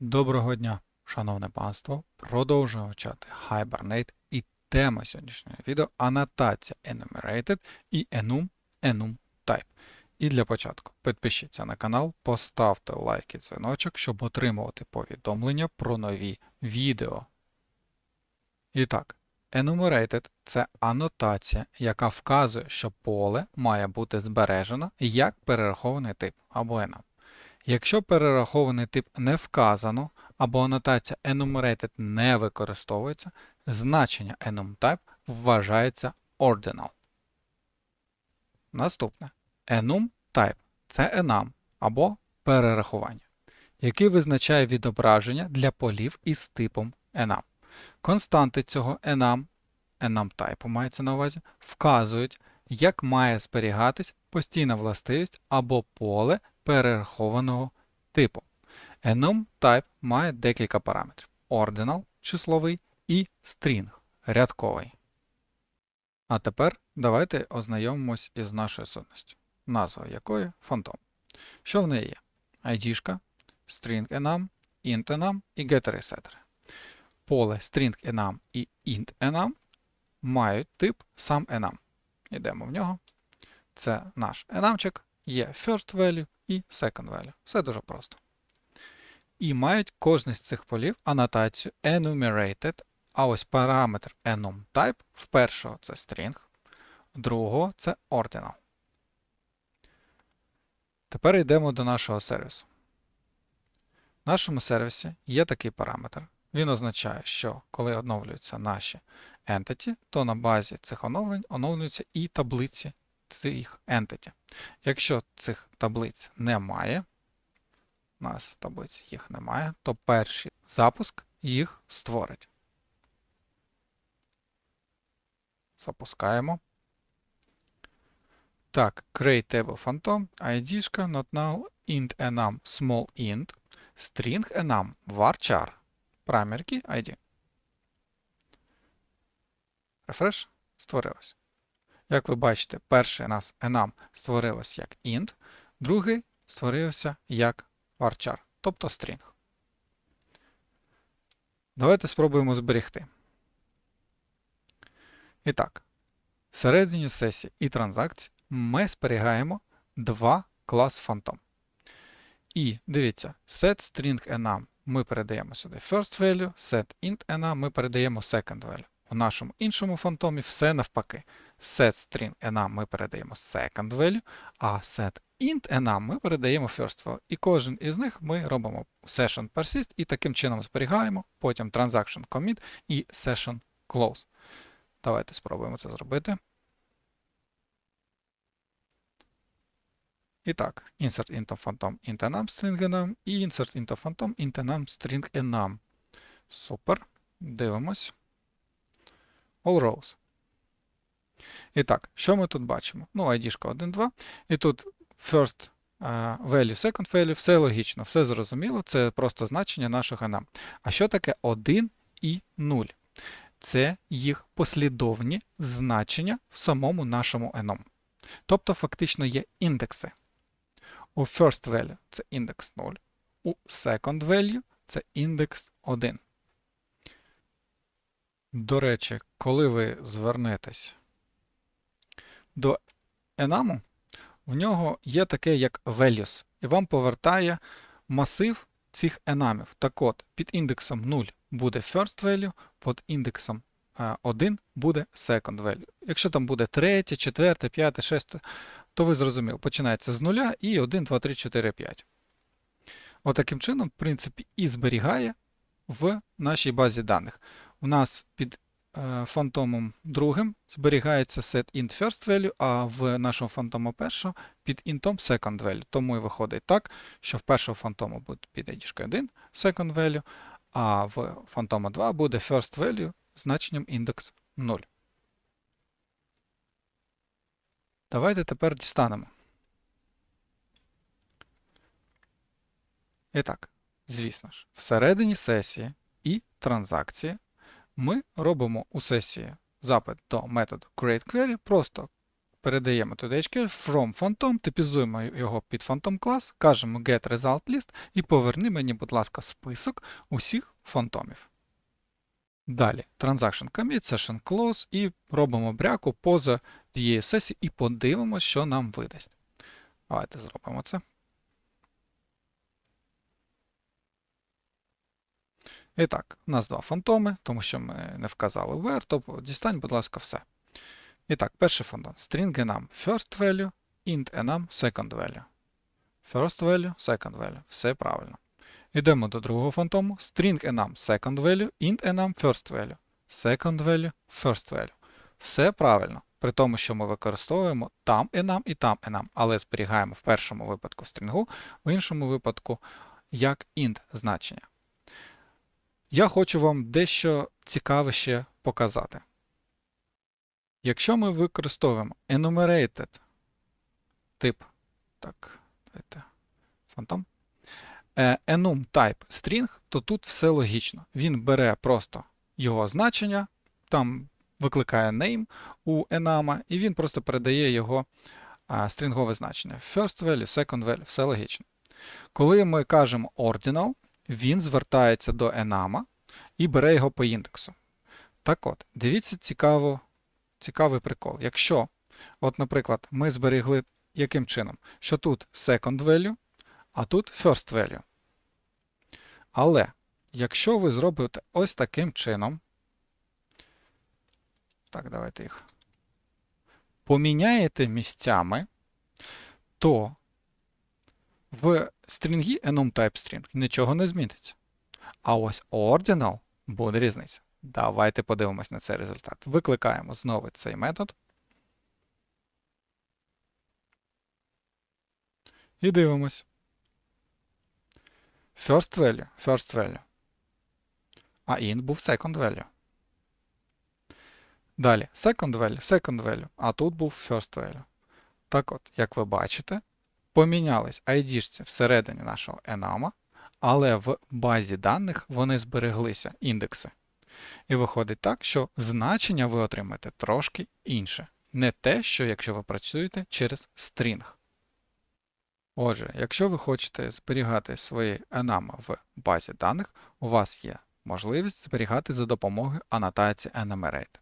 Доброго дня, шановне панство. Продовжуємо вчати Hibernate і тема сьогоднішнього відео анотація enumerated і enum enum type. І для початку підпишіться на канал, поставте лайк і дзвіночок, щоб отримувати повідомлення про нові відео. І так, enumerated – це анотація, яка вказує, що поле має бути збережено як перерахований тип або enum. Якщо перерахований тип не вказано або анотація enumerated не використовується, значення enumType вважається ordinal. Наступне. enumType – це enum або перерахування, який визначає відображення для полів із типом enum. Константи цього enum, enumType мається на увазі, вказують, як має зберігатись постійна властивість або поле перерахованого типу. Enum type має декілька параметрів: ordinal числовий і string рядковий. А тепер давайте ознайомимось із нашою сутністю, назва якої фантом. Що в неї є? ID, string enum, int enum і getter setter. Поле string enum і int enum мають тип сам enum. Йдемо в нього. Це наш enumчик, є first value і second value. Все дуже просто. І мають кожен з цих полів анотацію enumerated, а ось параметр enumType в першого це string, в другого це ordinal. Тепер йдемо до нашого сервісу. В нашому сервісі є такий параметр. Він означає, що коли оновлюються наші entity, то на базі цих оновлень оновлюються і таблиці цих entity. Якщо цих таблиць немає, у нас таблиць їх немає, то перший запуск їх створить. Запускаємо. Так, create table phantom, ID, not null, int enum small int, string enum varchar, primary key ID. Refresh. Створилось. Як ви бачите, перший у нас enum створилось як int, другий створився як varchar, тобто string. Давайте спробуємо зберегти. І так, всередині сесії і транзакцій ми зберігаємо два клас Phantom. І дивіться, set string ми передаємо сюди first value, set int ми передаємо second value. В нашому іншому фантомі все навпаки. Set string enum ми передаємо second value, а set int enum ми передаємо first value. І кожен із них ми робимо session persist і таким чином зберігаємо, потім transaction commit і session close. Давайте спробуємо це зробити. І так, insert into phantom int enum string enum і insert into phantom int enum string enum. Супер. Дивимось. All rows. І так, що ми тут бачимо? Ну, ID 1, 2. І тут first value, second value, все логічно, все зрозуміло, це просто значення нашого enum. А що таке 1 і 0? Це їх послідовні значення в самому нашому enum. Тобто, фактично є індекси. У first value це індекс 0, у second value це індекс 1. До речі, коли ви звернетесь до enum, в нього є таке як values, і вам повертає масив цих enumів. Так от, під індексом 0 буде first value, під індексом 1 буде second value. Якщо там буде 3, 4, 5, 6, то ви зрозуміли, починається з 0 і 1, 2, 3, 4, 5. Отаким чином, в принципі, і зберігає в нашій базі даних. У нас під фантомом другим зберігається set int first value, а в нашому фантому першого під інтом second value. Тому і виходить так, що в першого фантому буде під ID 1 second value, а в фантома 2 буде first value значенням індекс 0. Давайте тепер дістанемо. І так, звісно ж, всередині сесії і транзакції ми робимо у сесії запит до методу createQuery, просто передаємо туди HQL from phantom, типізуємо його під phantom клас, кажемо get result list і поверни мені, будь ласка, список усіх фантомів. Далі transaction commit, session close і робимо бряку поза тією сесією і подивимося, що нам видасть. Давайте зробимо це. І так, у нас два фантоми, тому що ми не вказали where, тобто дістань, будь ласка, все. І так, перший фантом. String enum first value, int enum second value. First value, second value. Все правильно. Йдемо до другого фантому. String enum second value, int enum first value. Second value, first value. Все правильно. При тому, що ми використовуємо там enum і там enum, але зберігаємо в першому випадку стрінгу, в іншому випадку як int значення. Я хочу вам дещо цікаве ще показати. Якщо ми використовуємо enumerated тип, так, давайте, фантом, е, enum type string, то тут все логічно. Він бере просто його значення, там викликає name у enum, і він просто передає його а, стрінгове значення. First value, second value, все логічно. Коли ми кажемо ordinal, він звертається до enum і бере його по індексу. Так от, дивіться цікаво, цікавий прикол. Якщо, от, наприклад, ми зберегли яким чином, що тут second value, а тут first value. Але якщо ви зробите ось таким чином, так, давайте їх поміняєте місцями, то в стрінгі enum type string нічого не зміниться. А ось ordinal буде різниця. Давайте подивимось на цей результат. Викликаємо знову цей метод. І дивимось. First value, first value. А int був second value. Далі second value, second value. А тут був first value. Так от, як ви бачите, помінялись ID всередині нашого enum, але в базі даних вони збереглися індекси. І виходить так, що значення ви отримаєте трошки інше. Не те, що якщо ви працюєте через стрінг. Отже, якщо ви хочете зберігати свої enum в базі даних, у вас є можливість зберігати за допомогою анотації enumerated.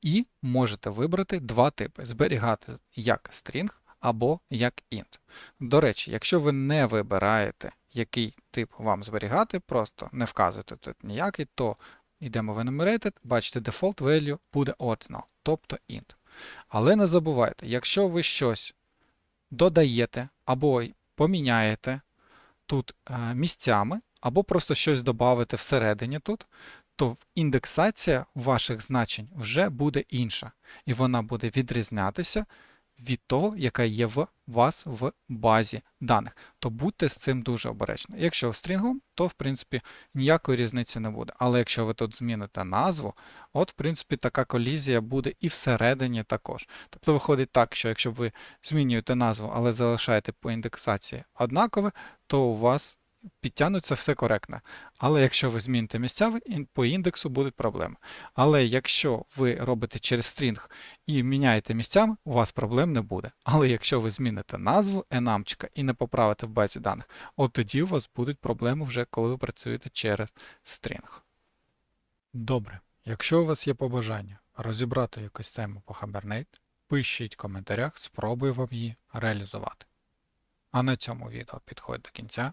І можете вибрати два типи: зберігати як string або як int. До речі, якщо ви не вибираєте, який тип вам зберігати, просто не вказуєте тут ніякий, то йдемо в enumerated, бачите, default value буде ordinal, тобто int. Але не забувайте, якщо ви щось додаєте або поміняєте тут е, місцями, або просто щось додавите всередині тут, то індексація ваших значень вже буде інша. І вона буде відрізнятися від того, яка є в вас в базі даних. То будьте з цим дуже обережні. Якщо стрінгом, то в принципі ніякої різниці не буде. Але якщо ви тут зміните назву, от в принципі така колізія буде і всередині також. Тобто виходить так, що якщо ви змінюєте назву, але залишаєте по індексації однакове, то у вас підтягнуться все коректно. Але якщо ви зміните місця, по індексу будуть проблеми. Але якщо ви робите через стрінг і міняєте місцями, у вас проблем не буде. Але якщо ви зміните назву enamчика і не поправите в базі даних, от тоді у вас будуть проблеми вже, коли ви працюєте через стрінг. Добре. Якщо у вас є побажання розібрати якусь тему по Hibernate, пишіть в коментарях, спробую вам її реалізувати. А на цьому відео підходить до кінця.